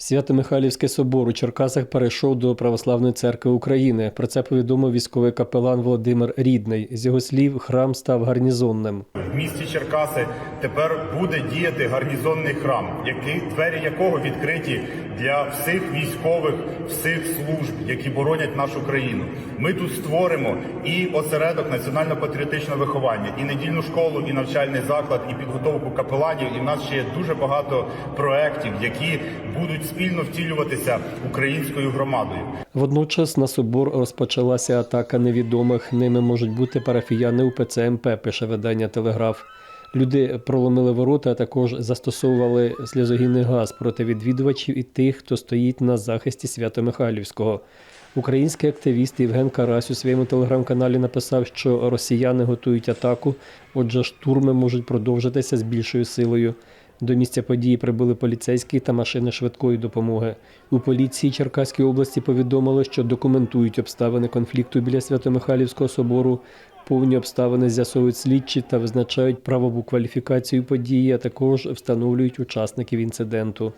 Свято-Михайлівський собор у Черкасах перейшов до Православної церкви України. Про це повідомив військовий капелан Володимир Рідний. З його слів, храм став гарнізонним. В місті Черкаси тепер буде діяти гарнізонний храм, який двері якого відкриті для всіх військових, всіх служб, які боронять нашу країну. Ми тут створимо і осередок національно-патріотичного виховання, і недільну школу, і навчальний заклад, і підготовку капеланів. І в нас ще є дуже багато проєктів, які будуть спільно втілюватися українською громадою. Водночас на собор розпочалася атака невідомих. Ними можуть бути парафіяни УПЦ МП, пише видання Телеграф. Люди проломили ворота, а також застосовували сльозогінний газ проти відвідувачів і тих, хто стоїть на захисті Свято-Михайлівського. Український активіст Євген Карась у своєму телеграм-каналі написав, що росіяни готують атаку, отже, штурми можуть продовжитися з більшою силою. До місця події прибули поліцейські та машини швидкої допомоги. У поліції Черкаської області повідомили, що документують обставини конфлікту біля Свято-Михайлівського собору. Повні обставини з'ясовують слідчі та визначають правову кваліфікацію події, а також встановлюють учасників інциденту.